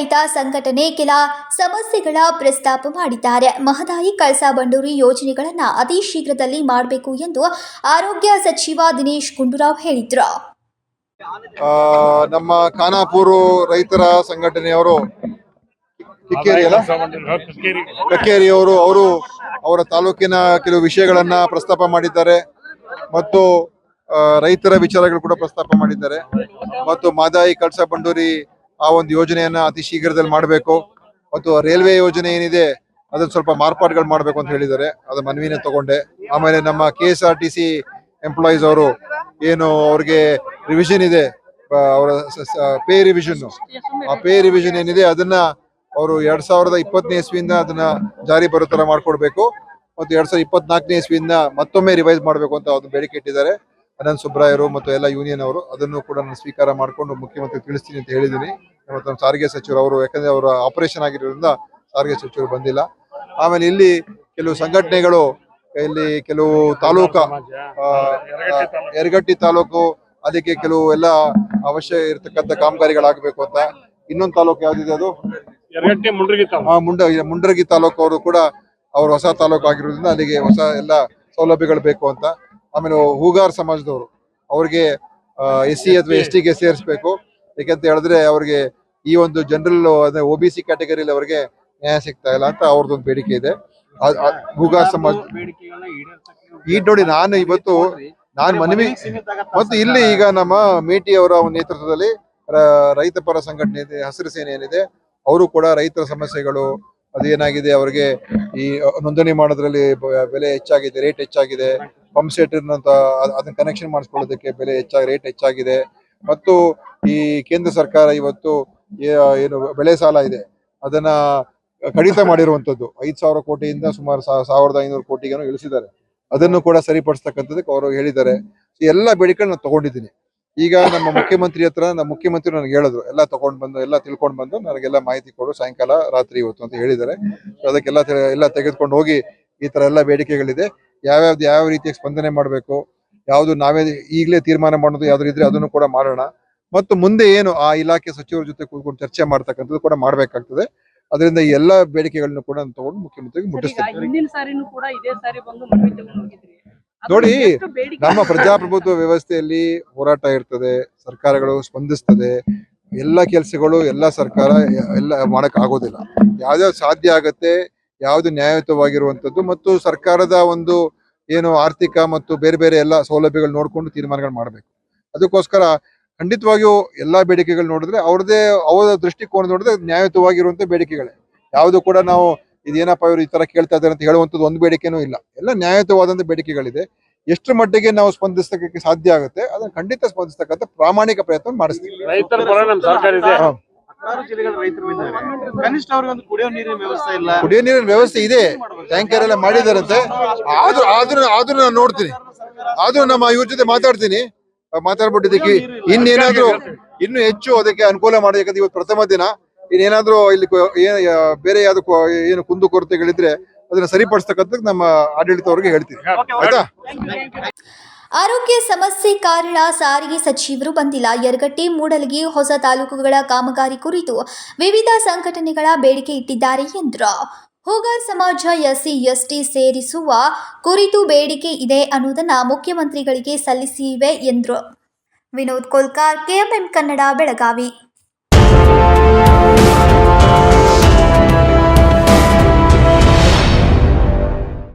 ರೈತ ಸಂಘಟನೆ ಕೆಲ ಸಮಸ್ಯೆಗಳ ಪ್ರಸ್ತಾಪ ಮಾಡಿದ್ದಾರೆ. ಮಹದಾಯಿ, ಕಳಸಾ ಬಂಡೂರಿ ಯೋಜನೆಗಳನ್ನು ಅತಿ ಶೀಘ್ರದಲ್ಲಿ ಮಾಡಬೇಕು ಎಂದು ಆರೋಗ್ಯ ಸಚಿವ ದಿನೇಶ್ ಗುಂಡೂರಾವ್ ಹೇಳಿದ್ರು. ನಮ್ಮ ಖಾನಾಪುರ ರೈತರ ಸಂಘಟನೆಯವರು ಕಕ್ಕೇರಿಯವರು, ಅವರು ಅವರ ತಾಲೂಕಿನ ಕೆಲವು ವಿಷಯಗಳನ್ನ ಪ್ರಸ್ತಾಪ ಮಾಡಿದ್ದಾರೆ. ಮತ್ತು ರೈತರ ವಿಚಾರಗಳು ಕೂಡ ಪ್ರಸ್ತಾಪ ಮಾಡಿದ್ದಾರೆ. ಮತ್ತು ಮಾದಾಯಿ ಕಳಸಾ ಬಂಡೂರಿ ಆ ಒಂದು ಯೋಜನೆಯನ್ನ ಅತಿ ಶೀಘ್ರದಲ್ಲಿ ಮಾಡಬೇಕು. ಮತ್ತು ರೈಲ್ವೆ ಯೋಜನೆ ಏನಿದೆ, ಅದನ್ನ ಸ್ವಲ್ಪ ಮಾರ್ಪಾಡುಗಳು ಮಾಡಬೇಕು ಅಂತ ಹೇಳಿದ್ದಾರೆ. ಅದು ಮನವಿನ ತಗೊಂಡೆ. ಆಮೇಲೆ ನಮ್ಮ K S R T C employees ಅವರು ಏನು ಅವ್ರಿಗೆ ರಿವಿಷನ್ ಇದೆ. ಅವರ ಪೇ ರಿವಿಷನ್ ಆ ಪೇ ರಿವಿಷನ್ ಏನಿದೆ, ಅದನ್ನ ಅವರು ಎರಡ್ ಸಾವಿರದ ಇಪ್ಪತ್ತನೇ ಇಸ್ವಿಯಿಂದ ಅದನ್ನ ಜಾರಿ ಬರೋ ತರ ಮಾಡ್ಕೊಡ್ಬೇಕು. ಮತ್ತು ಎರಡ್ ಸಾವಿರದ ಇಪ್ಪತ್ನಾಲ್ಕನೇ ಇಸ್ವಿಯಿಂದ ಮತ್ತೊಮ್ಮೆ ರಿವೈಸ್ ಮಾಡಬೇಕು ಅಂತ ಒಂದು ಬೇಡಿಕೆ ಇಟ್ಟಿದ್ದಾರೆ. ಅನಂತ್ ಸುಬ್ರಾಯರು ಮತ್ತು ಎಲ್ಲ ಯೂನಿಯನ್ ಅವರು ಅದನ್ನು ಕೂಡ ನಾನು ಸ್ವೀಕಾರ ಮಾಡಿಕೊಂಡು ಮುಖ್ಯಮಂತ್ರಿ ತಿಳಿಸ್ತೀನಿ ಅಂತ ಹೇಳಿದ್ದೀನಿ. ಮತ್ತು ನಮ್ಮ ಸಾರಿಗೆ ಸಚಿವರು ಅವರು ಯಾಕಂದ್ರೆ ಅವರ ಆಪರೇಷನ್ ಆಗಿರೋದ್ರಿಂದ ಸಾರಿಗೆ ಸಚಿವರು ಬಂದಿಲ್ಲ. ಆಮೇಲೆ ಇಲ್ಲಿ ಕೆಲವು ಸಂಘಟನೆಗಳು ಇಲ್ಲಿ ಕೆಲವು ತಾಲೂಕ ಯರಗಟ್ಟಿ ತಾಲೂಕು ಅದಕ್ಕೆ ಕೆಲವು ಎಲ್ಲ ಅವಶ್ಯ ಇರತಕ್ಕಂತ ಕಾಮಗಾರಿಗಳಾಗಬೇಕು ಅಂತ. ಇನ್ನೊಂದು ತಾಲೂಕು ಯಾವ್ದಿದೆ ಅದು? ಮುಂಡ ಮುಂಡರಗಿ ತಾಲೂಕು. ಅವರು ಕೂಡ ಅವರು ಹೊಸ ತಾಲೂಕು ಆಗಿರೋದ್ರಿಂದ ಅಲ್ಲಿಗೆ ಹೊಸ ಎಲ್ಲ ಸೌಲಭ್ಯಗಳು ಬೇಕು ಅಂತ. ಆಮೇಲೆ ಹೂಗಾರ್ ಸಮಾಜದವರು. ಅವ್ರಿಗೆ ಎಸ್ ಸಿ ಅಥವಾ ಎಸ್ ಟಿಗೆ ಸೇರಿಸ್ಬೇಕು. ಯಾಕೆಂತ ಹೇಳಿದ್ರೆ ಅವ್ರಿಗೆ ಈ ಒಂದು ಜನರಲ್ ಅಂದ್ರೆ ಒ ಬಿ ಸಿ ಕ್ಯಾಟಗರಿಲಿ ಅವ್ರಿಗೆ ನ್ಯಾಯ ಸಿಗ್ತಾ ಇಲ್ಲ ಅಂತ ಅವ್ರದ್ದೊಂದು ಬೇಡಿಕೆ ಇದೆ. ಹೂಗಾರ್ ಸಮಾಜ ಈ ನೋಡಿ ನಾನು ಇವತ್ತು ನಾನು ಮನವಿ ಮತ್ತು ಇಲ್ಲಿ ಈಗ ನಮ್ಮ ಮೇಟಿ ಅವರ ನೇತೃತ್ವದಲ್ಲಿ ರೈತ ಪರ ಸಂಘಟನೆ ಇದೆ ಹಸಿರು ಸೇನೆ ಏನಿದೆ ಅವರು ಕೂಡ ರೈತರ ಸಮಸ್ಯೆಗಳು ಅದೇನಾಗಿದೆ ಅವರಿಗೆ ಈ ನೋಂದಣಿ ಮಾಡೋದ್ರಲ್ಲಿ ಬೆಲೆ ಹೆಚ್ಚಾಗಿದೆ ರೇಟ್ ಹೆಚ್ಚಾಗಿದೆ. ಪಂಪ್ ಸೆಟ್ ಅದನ್ನ ಕನೆಕ್ಷನ್ ಮಾಡಿಸ್ಕೊಳ್ಳೋದಕ್ಕೆ ಬೆಲೆ ಹೆಚ್ಚಾಗಿ ರೇಟ್ ಹೆಚ್ಚಾಗಿದೆ. ಮತ್ತು ಈ ಕೇಂದ್ರ ಸರ್ಕಾರ ಇವತ್ತು ಏನು ಬೆಳೆ ಸಾಲ ಇದೆ. ಅದನ್ನ ಕಡಿತ ಮಾಡಿರುವಂತದ್ದು. ಐದ್ ಸಾವಿರ ಕೋಟಿಯಿಂದ ಸುಮಾರು ಸಾವಿರದ ಐನೂರು ಕೋಟಿಗೆ ಇಳಿಸಿದ್ದಾರೆ. ಅದನ್ನು ಕೂಡ ಸರಿಪಡಿಸ್ತಕ್ಕಂಥದ್ದಕ್ಕೆ ಅವರು ಹೇಳಿದ್ದಾರೆ. ಎಲ್ಲ ಬೇಡಿಕೆ ನಾನು ತಗೊಂಡಿದ್ದೀನಿ. ಈಗ ನಮ್ಮ ಮುಖ್ಯಮಂತ್ರಿ ಹತ್ರ, ನಮ್ಮ ಮುಖ್ಯಮಂತ್ರಿ ನನಗೆ ಹೇಳಿದ್ರು, ಎಲ್ಲ ತಗೊಂಡ್ ಬಂದು, ಎಲ್ಲ ತಿಳ್ಕೊಂಡ್ ಬಂದು ನನಗೆಲ್ಲ ಮಾಹಿತಿ ಕೊಡು, ಸಾಯಂಕಾಲ ರಾತ್ರಿ ಇವತ್ತು ಅಂತ ಹೇಳಿದ್ದಾರೆ. ಅದಕ್ಕೆಲ್ಲ ಎಲ್ಲ ತೆಗೆದುಕೊಂಡು ಹೋಗಿ ಈ ತರ ಎಲ್ಲ ಬೇಡಿಕೆಗಳಿದೆ. ಯಾವ್ಯಾವ್ದು ಯಾವ ರೀತಿಯ ಸ್ಪಂದನೆ ಮಾಡಬೇಕು ಯಾವುದು ನಾವೇ ಈಗಲೇ ತೀರ್ಮಾನ ಮಾಡೋದು ಯಾವ್ದು ಇದ್ರೆ ಅದನ್ನು ಕೂಡ ಮಾಡೋಣ. ಮತ್ತು ಮುಂದೆ ಏನು ಆ ಇಲಾಖೆ ಸಚಿವರ ಜೊತೆ ಕೂತ್ಕೊಂಡು ಚರ್ಚೆ ಮಾಡ್ತಕ್ಕಂಥದ್ದು ಕೂಡ ಮಾಡಬೇಕಾಗ್ತದೆ. ಅದರಿಂದ ಈ ಎಲ್ಲಾ ಬೇಡಿಕೆಗಳನ್ನು ಕೂಡ ತಗೊಂಡು ಮುಖ್ಯಮಂತ್ರಿಗೆ ಮುಟ್ಟಿಸ್ತೇವೆ ನೋಡಿ, ನಮ್ಮ ಪ್ರಜಾಪ್ರಭುತ್ವ ವ್ಯವಸ್ಥೆಯಲ್ಲಿ ಹೋರಾಟ ಇರ್ತದೆ ಸರ್ಕಾರಗಳು ಸ್ಪಂದಿಸ್ತದೆ. ಎಲ್ಲ ಕೆಲಸಗಳು ಎಲ್ಲ ಸರ್ಕಾರ ಎಲ್ಲ ಮಾಡಕ್ ಆಗೋದಿಲ್ಲ ಯಾವ್ದಾವ್ ಸಾಧ್ಯ ಆಗತ್ತೆ ಯಾವ್ದು ನ್ಯಾಯಯುತವಾಗಿರುವಂಥದ್ದು ಮತ್ತು ಸರ್ಕಾರದ ಒಂದು ಏನು ಆರ್ಥಿಕ ಮತ್ತು ಬೇರೆ ಬೇರೆ ಎಲ್ಲ ಸೌಲಭ್ಯಗಳು ನೋಡಿಕೊಂಡು ತೀರ್ಮಾನಗಳು ಮಾಡಬೇಕು. ಅದಕ್ಕೋಸ್ಕರ ಖಂಡಿತವಾಗಿಯೂ ಎಲ್ಲಾ ಬೇಡಿಕೆಗಳು ನೋಡಿದ್ರೆ ಅವ್ರದೇ ಅವರ ದೃಷ್ಟಿಕೋನ ನೋಡಿದ್ರೆ ನ್ಯಾಯಯುತವಾಗಿರುವಂಥ ಬೇಡಿಕೆಗಳೇ. ಯಾವುದು ಕೂಡ ನಾವು ಇದೇನಪ್ಪ ಇವರು ಈ ತರ ಕೇಳ್ತಾ ಇದ್ದಾರೆ ಅಂತ ಹೇಳುವಂಥದ್ದು ಒಂದು ಬೇಡಿಕೆನೂ ಇಲ್ಲ. ಎಲ್ಲ ನ್ಯಾಯಯುತವಾದಂಥ ಬೇಡಿಕೆಗಳಿದೆ. ಎಷ್ಟು ಮಟ್ಟಿಗೆ ನಾವು ಸ್ಪಂದಿಸಕ್ಕೆ ಸಾಧ್ಯ ಆಗುತ್ತೆ ಅದನ್ನ ಖಂಡಿತ ಸ್ಪಂದಿಸ್ತಕ್ಕಂಥ ಪ್ರಾಮಾಣಿಕ ಪ್ರಯತ್ನ ಮಾಡಿಸ್ತೀವಿ. ಹತ್ತಾರು ಜಿಲ್ಲೆಗಳ ರೈತರು ಇದ್ದಾರೆ ಕನಿಷ್ಠ ಅವ್ರಿಗೆ ಒಂದು ಕುಡಿಯೋ ನೀರಿನ ವ್ಯವಸ್ಥೆ ಇಲ್ಲ. ಕುಡಿಯೋ ನೀರಿನ ವ್ಯವಸ್ಥೆ ಇದೆ. ಟ್ಯಾಂಕರ್ ಎಲ್ಲ ಮಾಡಿದಾರಂತೆ ಆದ್ರೂ ಆದ್ರೂ ಆದ್ರೂ ನಾನು ನೋಡ್ತೀನಿ. ಆದ್ರೂ ನಮ್ಮ ಇವ್ರ ಜೊತೆ ಮಾತಾಡ್ತೀನಿ. ಮಾತಾಡ್ಬಿಟ್ಟಿದ್ದಕ್ಕೆ ಇನ್ನೇನಾದ್ರೂ ಇನ್ನು ಹೆಚ್ಚು ಅದಕ್ಕೆ ಅನುಕೂಲ ಮಾಡಿ ಯಾಕಂದ್ರೆ ಇವತ್ತು ಪ್ರಥಮ ದಿನ. ಇನ್ನೇನಾದ್ರೂ ಇಲ್ಲಿ ಏನ್- ಬೇರೆ ಯಾವ್ದು ಏನು ಕುಂದು ಕೊರತೆಗಳಿದ್ರೆ ಅದನ್ನ ಸರಿಪಡಿಸ್ತಕ್ಕಂಥ ನಮ್ಮ ಆಡಳಿತವ್ರಿಗೆ ಹೇಳ್ತೀನಿ. ಆಯ್ತಾ? ಆರೋಗ್ಯ ಸಮಸ್ಯೆ ಕಾರಣ ಸಾರಿಗೆ ಸಚಿವರು ಬಂದಿಲ್ಲ. ಯರಗಟ್ಟಿ, ಮೂಡಲಗಿ, ಹೊಸ ತಾಲೂಕುಗಳ ಕಾಮಗಾರಿ ಕುರಿತು ವಿವಿಧ ಸಂಘಟನೆಗಳ ಬೇಡಿಕೆ ಇಟ್ಟಿದ್ದಾರೆ ಎಂದರು. ಹೋಗಾರ್ ಸಮಾಜ ಎಸ್ಸಿ, ಎಸ್ಟಿ ಸೇರಿಸುವ ಕುರಿತು ಬೇಡಿಕೆ ಇದೆ ಅನ್ನೋದನ್ನು ಮುಖ್ಯಮಂತ್ರಿಗಳಿಗೆ ಸಲ್ಲಿಸಿವೆ ಎಂದರು. ವಿನೋದ್ ಕೋಲ್ಕಾರ್, ಕೆಎಂಎಂ ಕನ್ನಡ, ಬೆಳಗಾವಿ.